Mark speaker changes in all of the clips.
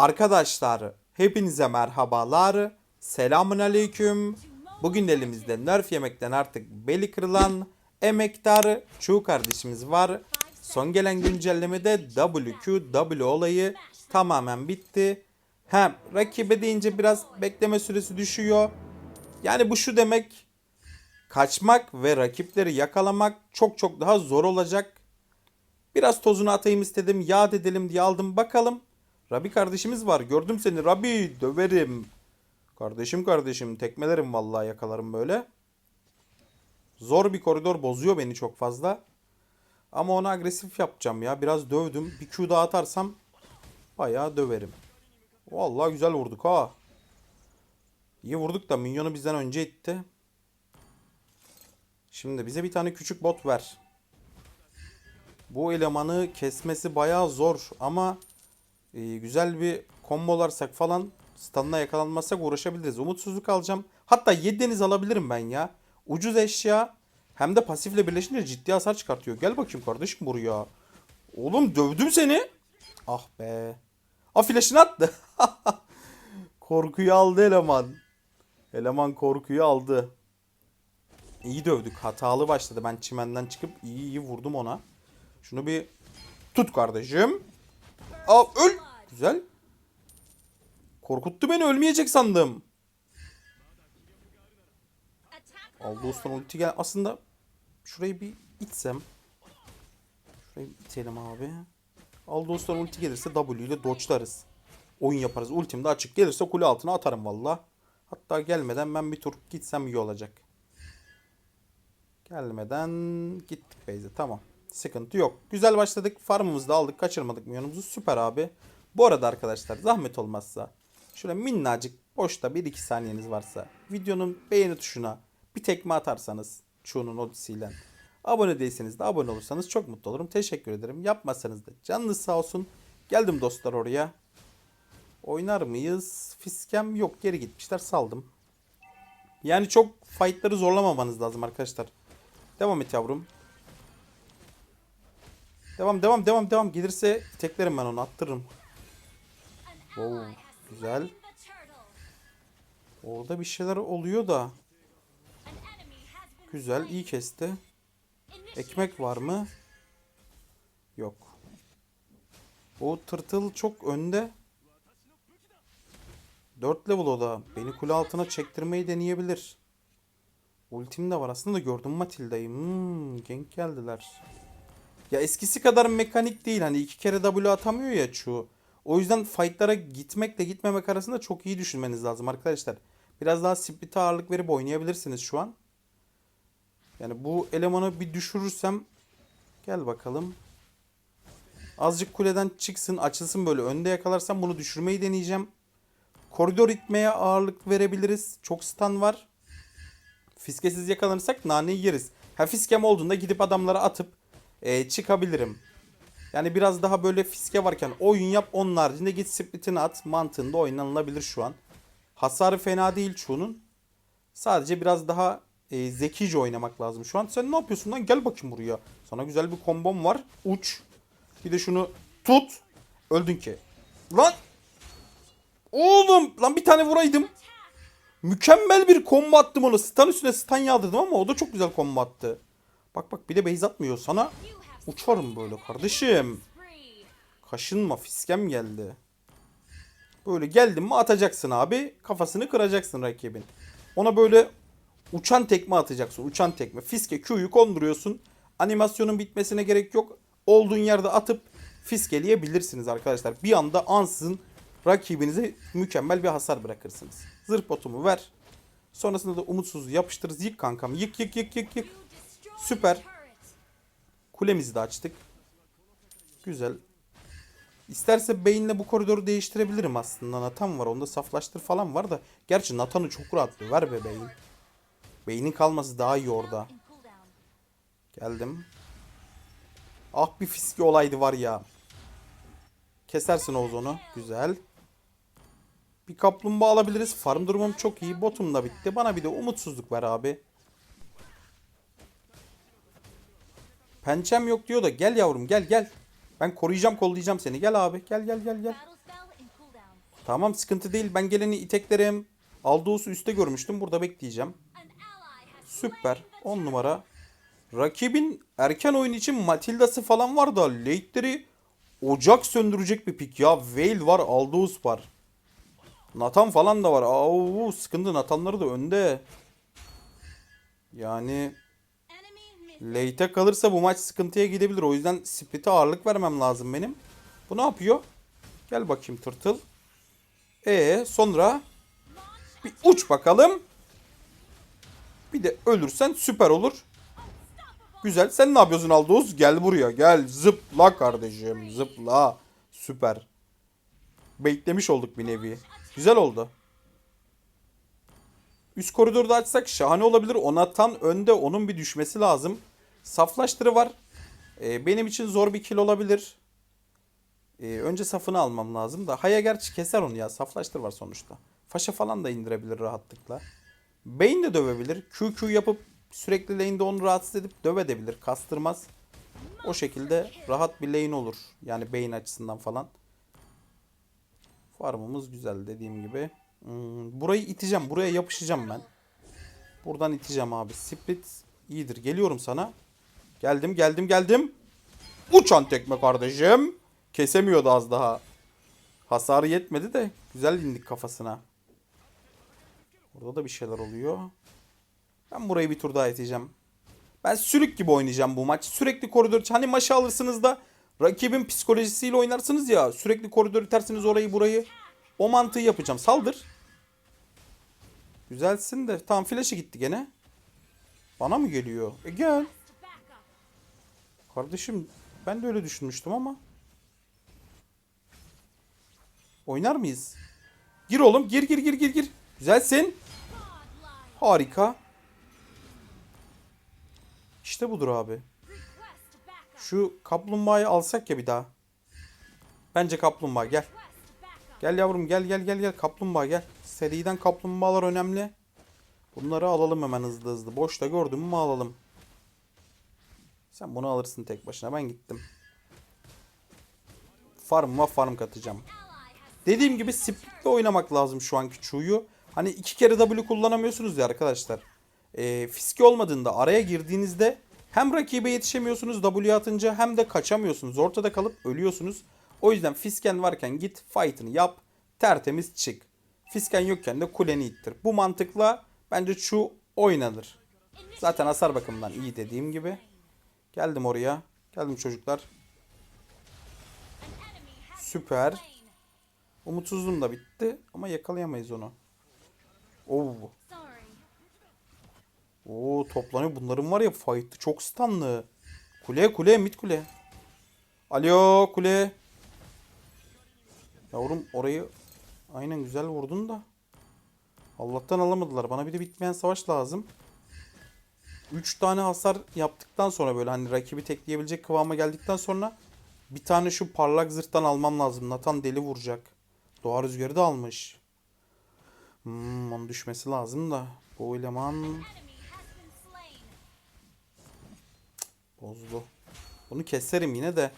Speaker 1: Arkadaşlar hepinize merhabalar. Selamun aleyküm. Bugün elimizde nerf yemekten artık beli kırılan emektar Chu kardeşimiz var. Son gelen güncellemede WQW olayı tamamen bitti. Hem rakibe deyince biraz bekleme süresi düşüyor. Yani bu şu demek kaçmak ve rakipleri yakalamak çok çok daha zor olacak. Biraz tozunu atayım istedim. Yad edelim diye aldım. Bakalım. Rabi kardeşimiz var. Gördüm seni. Rabi döverim. Kardeşim kardeşim. Tekmelerim vallahi yakalarım böyle. Zor bir koridor bozuyor beni çok fazla. Ama onu agresif yapacağım ya. Biraz dövdüm. Bir Q daha atarsam bayağı döverim. Vallahi güzel vurduk ha. İyi vurduk da minyonu bizden önce itti. Şimdi bize bir tane küçük bot ver. Bu elemanı kesmesi bayağı zor ama e, güzel bir kombolarsak falan stunla yakalanmazsak uğraşabiliriz. Umutsuzluk alacağım. Hatta 7 deniz alabilirim ben ya. Ucuz eşya hem de pasifle birleşince ciddi hasar çıkartıyor. Gel bakayım kardeşim buraya. Oğlum dövdüm seni. Ah be. A flash'ını attı. korkuyu aldı eleman. Eleman korkuyu aldı. İyi dövdük. Hatalı başladı. Ben çimenden çıkıp iyi iyi vurdum ona. Şunu bir tut kardeşim. Al öl. Güzel. Korkuttu beni ölmeyecek sandım. Aldı ustan ulti gel. Aslında şurayı bir itsem. Şurayı bir itelim abi. Aldı ustan ulti gelirse W ile dodge'larız. Oyun yaparız. Ultim de açık gelirse kule altına atarım valla. Hatta gelmeden ben bir tur gitsem iyi olacak. Gelmeden gittik Beyze. Tamam. Sıkıntı yok. Güzel başladık. Farmımızı da aldık. Kaçırmadık milyonumuzu. Süper abi. Bu arada arkadaşlar zahmet olmazsa şöyle minnacık boşta 1-2 saniyeniz varsa videonun beğeni tuşuna bir tekme atarsanız Çuğ'un odisiyle abone değilseniz de abone olursanız çok mutlu olurum. Teşekkür ederim. Yapmasanız da canınız sağ olsun. Geldim dostlar oraya. Oynar mıyız? Fiskem yok. Geri gitmişler. Saldım. Yani çok fightları zorlamamanız lazım arkadaşlar. Devam et yavrum. Devam devam devam devam. Gelirse teklerim ben onu attırırım. Oo, güzel. Orada bir şeyler oluyor da. Güzel iyi kesti. Ekmek var mı? Yok. O tırtıl çok önde. 4 level o da. Beni kule altına çektirmeyi deneyebilir. Ultim de var aslında gördüm Matilda'yı. Hmm, gank geldiler. Ya eskisi kadar mekanik değil. Hani iki kere W atamıyor ya şu. O yüzden fightlara gitmekle gitmemek arasında çok iyi düşünmeniz lazım arkadaşlar. Biraz daha split'e ağırlık verip oynayabilirsiniz şu an. Yani bu elemanı bir düşürürsem gel bakalım. Azıcık kuleden çıksın açılsın böyle önde yakalarsam bunu düşürmeyi deneyeceğim. Koridor itmeye ağırlık verebiliriz. Çok stun var. Fiskesiz yakalanırsak naneyi yeriz. Ha fiskem olduğunda gidip adamlara atıp e, çıkabilirim. Yani biraz daha böyle fiske varken oyun yap onun haricinde git splitini at mantığında oynanılabilir şu an. Hasarı fena değil çoğunun. Sadece biraz daha e, zekice oynamak lazım şu an. Sen ne yapıyorsun lan? Gel bakayım buraya. Sana güzel bir kombom var. Uç. Bir de şunu tut. Öldün ki. Lan! Oğlum! Lan bir tane vuraydım. Mükemmel bir combo attım onu. Stun üstüne stun yağdırdım ama o da çok güzel combo attı. Bak bak bir de base atmıyor. Sana uçarım böyle kardeşim. Kaşınma fiskem geldi. Böyle geldin mi atacaksın abi. Kafasını kıracaksın rakibin. Ona böyle uçan tekme atacaksın. Uçan tekme. Fiske Q'yu konduruyorsun. Animasyonun bitmesine gerek yok. Olduğun yerde atıp fiskeleyebilirsiniz arkadaşlar. Bir anda ansızın rakibinize mükemmel bir hasar bırakırsınız. Zırh botumu ver. Sonrasında da umutsuz yapıştırırız. Yık kankam. Yık yık yık yık yık. Süper. Kulemizi de açtık. Güzel. İsterse Beyin'le bu koridoru değiştirebilirim aslında. Nathan var. Onda saflaştır falan var da. Gerçi Nathan'ı çok rahat. Ver be Beyin. Beynin kalması daha iyi orada. Geldim. Ah bir fiski olaydı var ya. Kesersin Oğuz onu. Güzel. Bir kaplumbağa alabiliriz. Farm durumum çok iyi. Botum da bitti. Bana bir de umutsuzluk ver abi. Pençem yok diyor da gel yavrum gel gel. Ben koruyacağım kollayacağım seni. Gel abi gel gel gel gel. Tamam sıkıntı değil. Ben geleni iteklerim. Aldous üstte görmüştüm. Burada bekleyeceğim. Süper. 10 numara. Rakibin erken oyun için Matilda'sı falan var da late'leri ocak söndürecek bir pik ya. Veil var, Aldous var. Nathan falan da var. Aa, sıkıntı Nathan'ları da önde. Yani late'e kalırsa bu maç sıkıntıya gidebilir. O yüzden split'e ağırlık vermem lazım benim. Bu ne yapıyor? Gel bakayım tırtıl. E sonra bir uç bakalım. Bir de ölürsen süper olur. Güzel. Sen ne yapıyorsun Aldous? Gel buraya. Gel. Zıpla kardeşim. Zıpla. Süper. Beklemiş olduk bir nevi. Güzel oldu. Üst koridorda açsak şahane olabilir. Onatan önde. Onun bir düşmesi lazım. Saflaştırı var. Ee, benim için zor bir kill olabilir. Ee, önce safını almam lazım da. Haya gerçi keser onu ya. Saflaştır var sonuçta. Faşa falan da indirebilir rahatlıkla. Bane de dövebilir. QQ yapıp sürekli lane'de onu rahatsız edip dövedebilir. Kastırmaz. O şekilde rahat bir lane olur. Yani Bane açısından falan. Farmımız güzel dediğim gibi. Hmm, burayı iteceğim. Buraya yapışacağım ben. Buradan iteceğim abi. Split iyidir. Geliyorum sana. Geldim geldim geldim. Uçan tekme kardeşim. Kesemiyordu az daha. Hasarı yetmedi de güzel indik kafasına. Burada da bir şeyler oluyor. Ben burayı bir tur daha iteceğim. Ben sürük gibi oynayacağım bu maç. Sürekli koridor... Hani maçı alırsınız da rakibin psikolojisiyle oynarsınız ya. Sürekli koridor itersiniz orayı burayı. O mantığı yapacağım. Saldır. Güzelsin de. Tamam flash'ı gitti gene. Bana mı geliyor? E gel. Kardeşim ben de öyle düşünmüştüm ama. Oynar mıyız? Gir oğlum gir gir gir gir gir. Güzelsin. Harika. İşte budur abi. Şu kaplumbağayı alsak ya bir daha. Bence kaplumbağa gel. Gel yavrum gel gel gel gel kaplumbağa gel. Seriden kaplumbağalar önemli. Bunları alalım hemen hızlı hızlı. Boşta gördüm mü alalım. Sen bunu alırsın tek başına. Ben gittim. Farmıma farm katacağım. Dediğim gibi split'le oynamak lazım şu anki Chu'yu. Hani iki kere W kullanamıyorsunuz ya arkadaşlar. Ee, fiske olmadığında araya girdiğinizde hem rakibe yetişemiyorsunuz W atınca hem de kaçamıyorsunuz. Ortada kalıp ölüyorsunuz. O yüzden fisken varken git fight'ını yap. Tertemiz çık. Fisken yokken de kuleni ittir. Bu mantıkla bence Chu oynanır. Zaten hasar bakımından iyi dediğim gibi. Geldim oraya. Geldim çocuklar. Süper. Umutsuzluğum da bitti ama yakalayamayız onu. Oo. Oo toplanıyor. Bunların var ya fight'ı çok stunlı. Kule kule mid kule. Alo kule. Yavrum orayı aynen güzel vurdun da. Allah'tan alamadılar. Bana bir de bitmeyen savaş lazım. 3 tane hasar yaptıktan sonra böyle hani rakibi tekleyebilecek kıvama geldikten sonra bir tane şu parlak zırhtan almam lazım. Nathan deli vuracak. Doğa rüzgarı da almış. Hmm, onun düşmesi lazım da. Bu eleman bozdu. Bunu keserim yine de.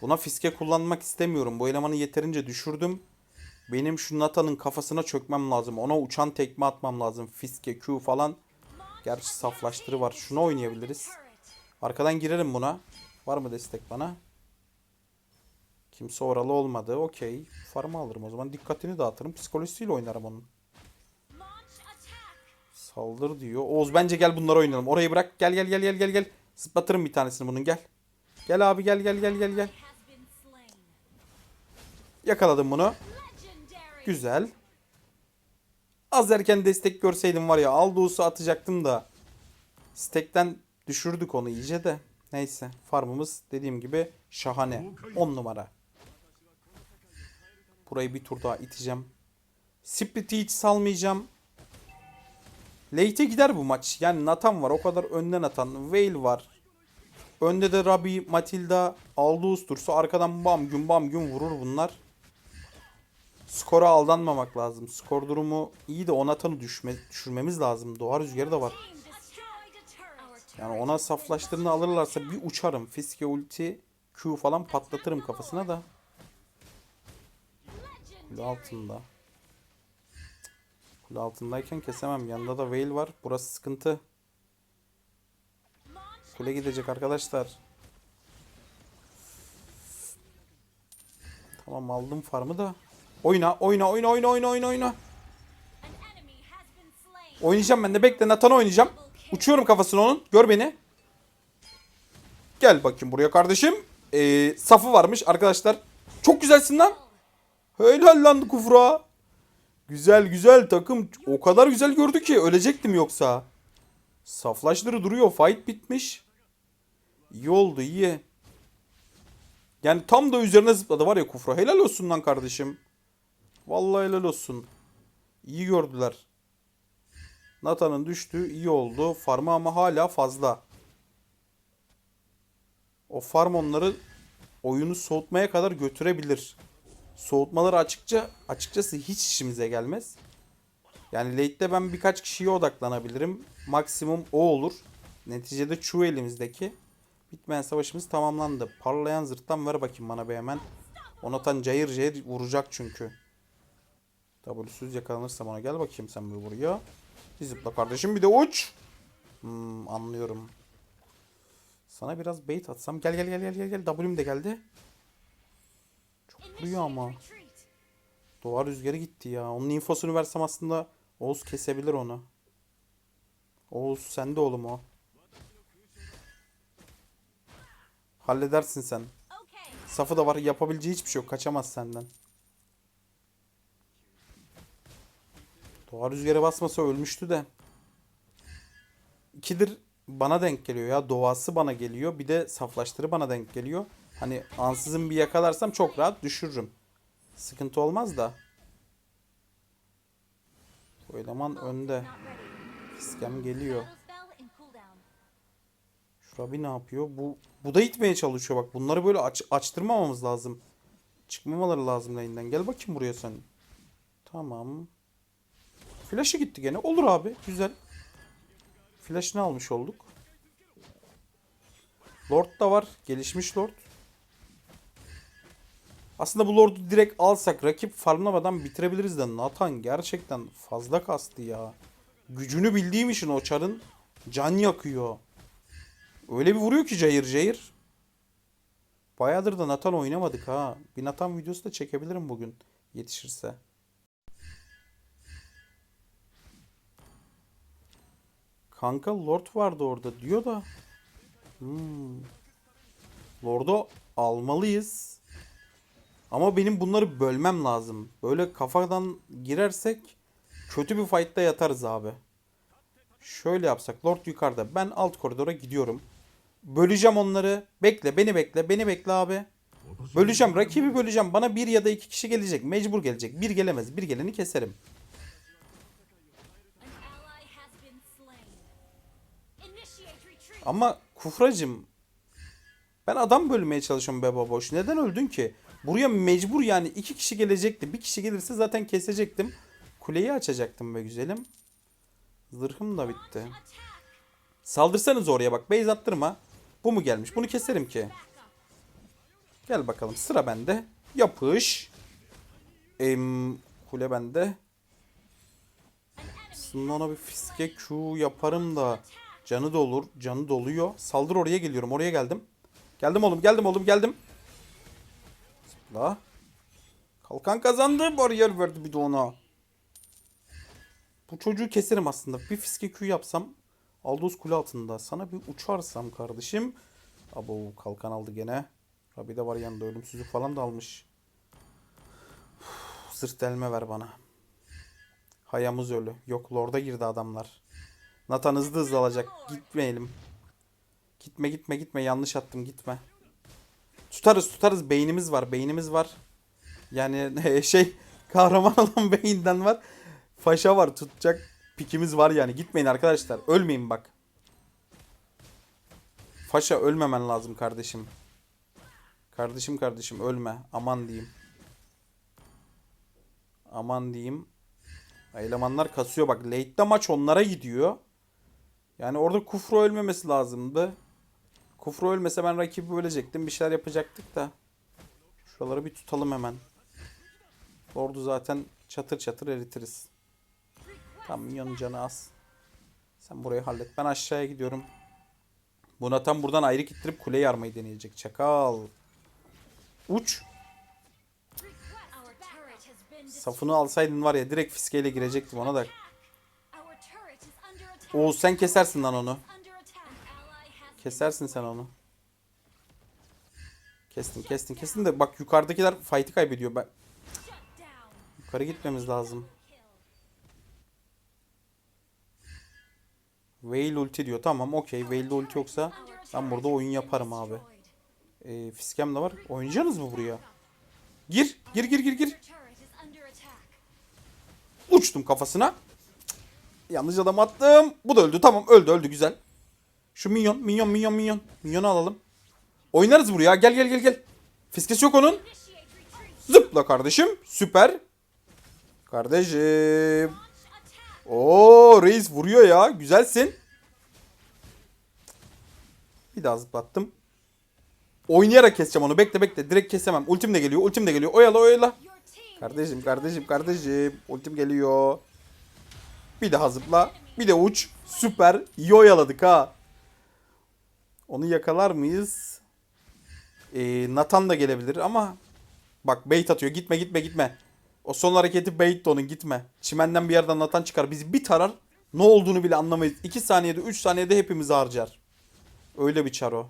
Speaker 1: Buna fiske kullanmak istemiyorum. Bu elemanı yeterince düşürdüm. Benim şu Nathan'ın kafasına çökmem lazım. Ona uçan tekme atmam lazım. Fiske, Q falan. Gerçi saflaştırı var. Şunu oynayabiliriz. Arkadan girerim buna. Var mı destek bana? Kimse oralı olmadı. Okey. Farmı alırım o zaman. Dikkatini dağıtırım. Psikolojisiyle oynarım onun. Saldır diyor. Oğuz bence gel bunları oynayalım. Orayı bırak. Gel gel gel gel gel gel. Zıplatırım bir tanesini bunun gel. Gel abi gel gel gel gel gel. Yakaladım bunu. Güzel. Az erken destek görseydim var ya Aldous atacaktım da. Stekten düşürdük onu iyice de. Neyse farmımız dediğim gibi şahane. 10 numara. Burayı bir tur daha iteceğim. Split'i hiç salmayacağım. Late'e gider bu maç. Yani Nathan var. O kadar önden atan. Veil var. Önde de Rabi, Matilda, Aldous dursa arkadan bam gün bam gün vurur bunlar. Skora aldanmamak lazım. Skor durumu iyi de Onatan'ı düşme, düşürmemiz lazım. Doğa rüzgarı da var. Yani ona saflaştığını alırlarsa bir uçarım. Fiske ulti, Q falan patlatırım kafasına da. Kule altında. Kule altındayken kesemem. Yanında da Veil var. Burası sıkıntı. Kule gidecek arkadaşlar. Tamam aldım farmı da. Oyna oyna oyna oyna oyna oyna oyna. Oynayacağım ben de bekle Nathan oynayacağım. Uçuyorum kafasına onun. Gör beni. Gel bakayım buraya kardeşim. Ee, safı varmış arkadaşlar. Çok güzelsin lan. Helal lan kufra. Güzel güzel takım. O kadar güzel gördü ki ölecektim yoksa. Saflaşları duruyor. Fight bitmiş. İyi oldu iyi. Yani tam da üzerine zıpladı var ya kufra. Helal olsun lan kardeşim. Vallahi helal olsun. İyi gördüler. Nathan'ın düştüğü iyi oldu. Farmı ama hala fazla. O farm onları oyunu soğutmaya kadar götürebilir. Soğutmaları açıkça açıkçası hiç işimize gelmez. Yani late'de ben birkaç kişiye odaklanabilirim. Maksimum o olur. Neticede şu elimizdeki bitmeyen savaşımız tamamlandı. Parlayan zırhtan ver bakayım bana bir hemen. Onatan cayır cayır vuracak çünkü. W'süz yakalanırsam ona gel bakayım sen bir buraya. Bir zıpla kardeşim bir de uç. Hmm, anlıyorum. Sana biraz bait atsam. Gel gel gel gel gel gel. W'm de geldi. Çok vuruyor ama. Doğa rüzgarı gitti ya. Onun infosunu versem aslında Oğuz kesebilir onu. Oğuz sende oğlum o. Halledersin sen. Safı da var. Yapabileceği hiçbir şey yok. Kaçamaz senden. Doğa rüzgara basmasa ölmüştü de. İkidir bana denk geliyor ya. Doğası bana geliyor. Bir de saflaştırı bana denk geliyor. Hani ansızın bir yakalarsam çok rahat düşürürüm. Sıkıntı olmaz da. Bu önde. Fiskem geliyor. Şurabi ne yapıyor? Bu bu da itmeye çalışıyor bak. Bunları böyle aç, açtırmamamız lazım. Çıkmamaları lazım lane'den. Gel bakayım buraya sen. Tamam. Flash'ı gitti gene. Olur abi. Güzel. Flash'ını almış olduk. Lord da var. Gelişmiş Lord. Aslında bu Lord'u direkt alsak rakip farmlamadan bitirebiliriz de Nathan gerçekten fazla kastı ya. Gücünü bildiğim için o çarın can yakıyor. Öyle bir vuruyor ki cayır cayır. Bayağıdır da Nathan oynamadık ha. Bir Nathan videosu da çekebilirim bugün yetişirse. Kanka Lord vardı orada diyor da. Hmm. Lord'u almalıyız. Ama benim bunları bölmem lazım. Böyle kafadan girersek kötü bir fight'ta yatarız abi. Şöyle yapsak. Lord yukarıda. Ben alt koridora gidiyorum. Böleceğim onları. Bekle beni bekle. Beni bekle abi. Böleceğim. Rakibi böleceğim. Bana bir ya da iki kişi gelecek. Mecbur gelecek. Bir gelemez. Bir geleni keserim. Ama kufracım ben adam bölmeye çalışıyorum be baboş. Neden öldün ki? Buraya mecbur yani iki kişi gelecekti. Bir kişi gelirse zaten kesecektim. Kuleyi açacaktım be güzelim. Zırhım da bitti. Saldırsanız oraya bak. Base attırma. Bu mu gelmiş? Bunu keserim ki. Gel bakalım. Sıra bende. Yapış. Em, kule bende. Aslında bir fiske Q yaparım da. Canı da olur. Canı doluyor. Saldır oraya geliyorum. Oraya geldim. Geldim oğlum. Geldim oğlum. Geldim. Zıpla. Kalkan kazandı. Bariyer verdi bir de ona. Bu çocuğu keserim aslında. Bir fiske Q yapsam. Aldos kule altında. Sana bir uçarsam kardeşim. Abo kalkan aldı gene. Abi de var yanında ölümsüzlük falan da almış. Uf, zırt delme ver bana. Hayamız ölü. Yok Lord'a girdi adamlar. Nathan hızlı hızlı alacak. Gitmeyelim. Gitme gitme gitme. Yanlış attım gitme. Tutarız tutarız. Beynimiz var. Beynimiz var. Yani şey kahraman olan beyinden var. Faşa var. Tutacak pikimiz var yani. Gitmeyin arkadaşlar. Ölmeyin bak. Faşa ölmemen lazım kardeşim. Kardeşim kardeşim ölme. Aman diyeyim. Aman diyeyim. Elemanlar kasıyor bak. Late'de maç onlara gidiyor. Yani orada Kufro ölmemesi lazımdı. Kufro ölmese ben rakibi bölecektim. Bir şeyler yapacaktık da. Şuraları bir tutalım hemen. Lord'u zaten çatır çatır eritiriz. Tamam minyonun canı az. Sen burayı hallet. Ben aşağıya gidiyorum. Buna tam buradan ayrı gittirip kuleyi yarmayı deneyecek. Çakal. Uç. Safını alsaydın var ya direkt fiskeyle girecektim ona da. Oğuz sen kesersin lan onu. Kesersin sen onu. Kestin kestin kestin de bak yukarıdakiler fight'i kaybediyor. Ben... Yukarı gitmemiz lazım. Veil ulti diyor. Tamam okey. Veil'de ulti yoksa ben burada oyun yaparım abi. Ee, fiskem de var. Oynayacaksınız mı buraya? Gir. Gir gir gir gir. Uçtum kafasına. Yanlış adam attım. Bu da öldü. Tamam öldü öldü güzel. Şu minyon minyon minyon minyon. Minyonu alalım. Oynarız buraya. Gel gel gel gel. Fiskesi yok onun. Zıpla kardeşim. Süper. Kardeşim. Oo reis vuruyor ya. Güzelsin. Bir daha zıplattım. Oynayarak keseceğim onu. Bekle bekle. Direkt kesemem. Ultim de geliyor. Ultim de geliyor. Oyala oyala. Kardeşim kardeşim kardeşim. Ultim geliyor. Bir daha zıpla. Bir de uç. Süper. İyi oyaladık ha. Onu yakalar mıyız? Ee, Nathan da gelebilir ama bak bait atıyor. Gitme gitme gitme. O son hareketi bait de onun gitme. Çimenden bir yerden Nathan çıkar. Bizi bir tarar. Ne olduğunu bile anlamayız. 2 saniyede 3 saniyede hepimizi harcar. Öyle bir çar o.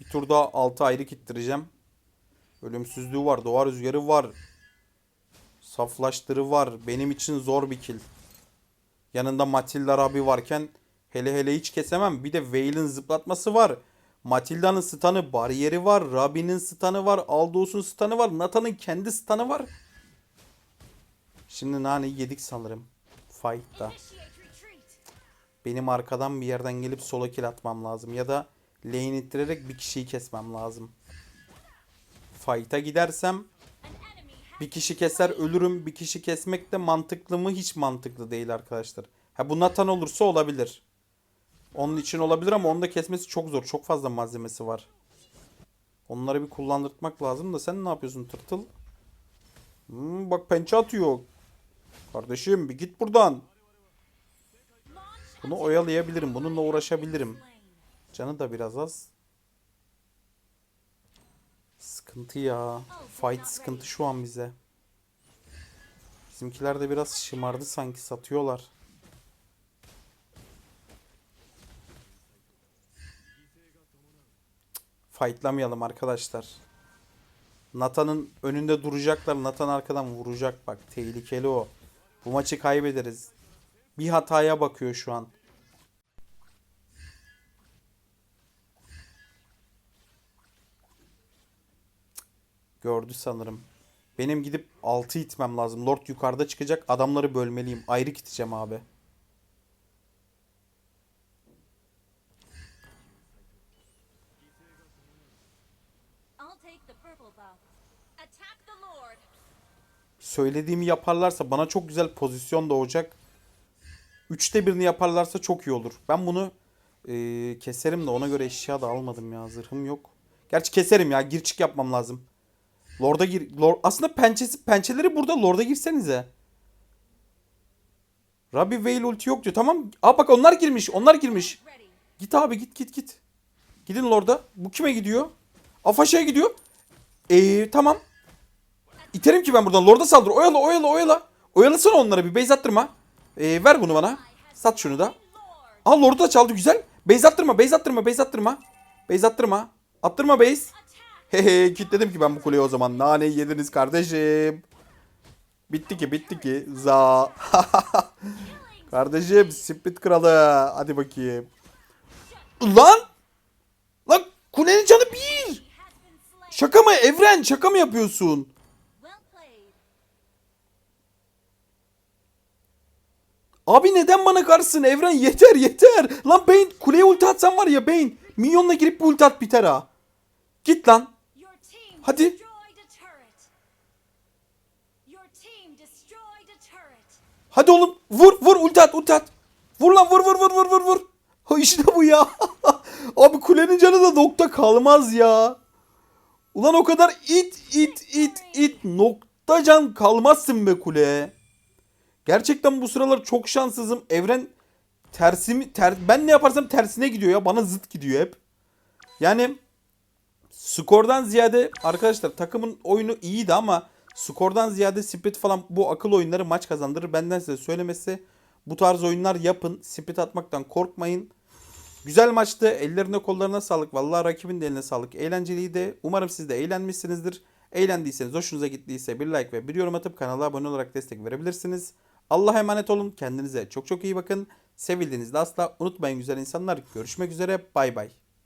Speaker 1: Bir tur daha 6 ayrı kittireceğim. Ölümsüzlüğü var. Doğa rüzgarı var. Saflaştırı var. Benim için zor bir kill. Yanında Matilda abi varken hele hele hiç kesemem. Bir de Veil'in zıplatması var. Matilda'nın stun'ı, bariyeri var. Rabi'nin stun'ı var. Aldos'un stun'ı var. Nathan'ın kendi stun'ı var. Şimdi naneyi yedik sanırım. Fight'ta. Benim arkadan bir yerden gelip solo kill atmam lazım. Ya da lane ittirerek bir kişiyi kesmem lazım. Fight'a gidersem bir kişi keser ölürüm. Bir kişi kesmek de mantıklı mı? Hiç mantıklı değil arkadaşlar. Ha bu Nathan olursa olabilir. Onun için olabilir ama onu da kesmesi çok zor. Çok fazla malzemesi var. Onları bir kullandırtmak lazım da sen ne yapıyorsun tırtıl? Hmm, bak pençe atıyor. Kardeşim bir git buradan. Bunu oyalayabilirim. Bununla uğraşabilirim. Canı da biraz az. Sıkıntı ya. Fight sıkıntı şu an bize. Bizimkiler de biraz şımardı sanki satıyorlar. Fightlamayalım arkadaşlar. Nathan'ın önünde duracaklar. Nathan arkadan vuracak bak. Tehlikeli o. Bu maçı kaybederiz. Bir hataya bakıyor şu an. Gördü sanırım. Benim gidip 6 itmem lazım. Lord yukarıda çıkacak. Adamları bölmeliyim. Ayrı gideceğim abi. Söylediğimi yaparlarsa bana çok güzel pozisyon doğacak. Üçte birini yaparlarsa çok iyi olur. Ben bunu eee, keserim de ona göre eşya da almadım ya. Zırhım yok. Gerçi keserim ya. Gir çık yapmam lazım. Lord'a gir. Lord, aslında pençesi, pençeleri burada. Lord'a girsenize. Rabbi Veil ulti yok diyor. Tamam. Aa bak onlar girmiş. Onlar girmiş. Git abi git git git. Gidin Lord'a. Bu kime gidiyor? Afaşa'ya gidiyor. Eee tamam. İterim ki ben buradan. Lord'a saldır. Oyala oyala oyala. Oyalasana onlara bir. Base attırma. Ee, ver bunu bana. Sat şunu da. Aa Lord'u da çaldı güzel. Base attırma. Base attırma. Base attırma. Base attırma. Attırma base.
Speaker 2: Attack.
Speaker 1: Hehe kilitledim ki ben bu kuleyi o zaman. Naneyi yediniz kardeşim. Bitti ki bitti ki. Za. kardeşim split kralı. Hadi bakayım. Lan. Lan kulenin canı bir. Şaka mı Evren? Şaka mı yapıyorsun? Abi neden bana karşısın Evren? Yeter yeter. Lan Bane kuleye ulti atsan var ya Bane. Minyonla girip bir ulti at biter ha. Git lan. Hadi. Hadi oğlum vur vur ulti at ulti at. Vur lan vur vur vur vur vur vur. Ha işte bu ya. Abi kulenin canı da nokta kalmaz ya. Ulan o kadar it it it it nokta can kalmazsın be kule. Gerçekten bu sıralar çok şanssızım. Evren tersimi ter, ben ne yaparsam tersine gidiyor ya. Bana zıt gidiyor hep. Yani skordan ziyade arkadaşlar takımın oyunu iyiydi ama skordan ziyade split falan bu akıl oyunları maç kazandırır. Benden size söylemesi bu tarz oyunlar yapın. Split atmaktan korkmayın. Güzel maçtı. Ellerine kollarına sağlık. Vallahi rakibin de eline sağlık. Eğlenceliydi. Umarım siz de eğlenmişsinizdir. Eğlendiyseniz, hoşunuza gittiyse bir like ve bir yorum atıp kanala abone olarak destek verebilirsiniz. Allah'a emanet olun. Kendinize çok çok iyi bakın. Sevildiğinizde asla unutmayın güzel insanlar. Görüşmek üzere. Bay bay.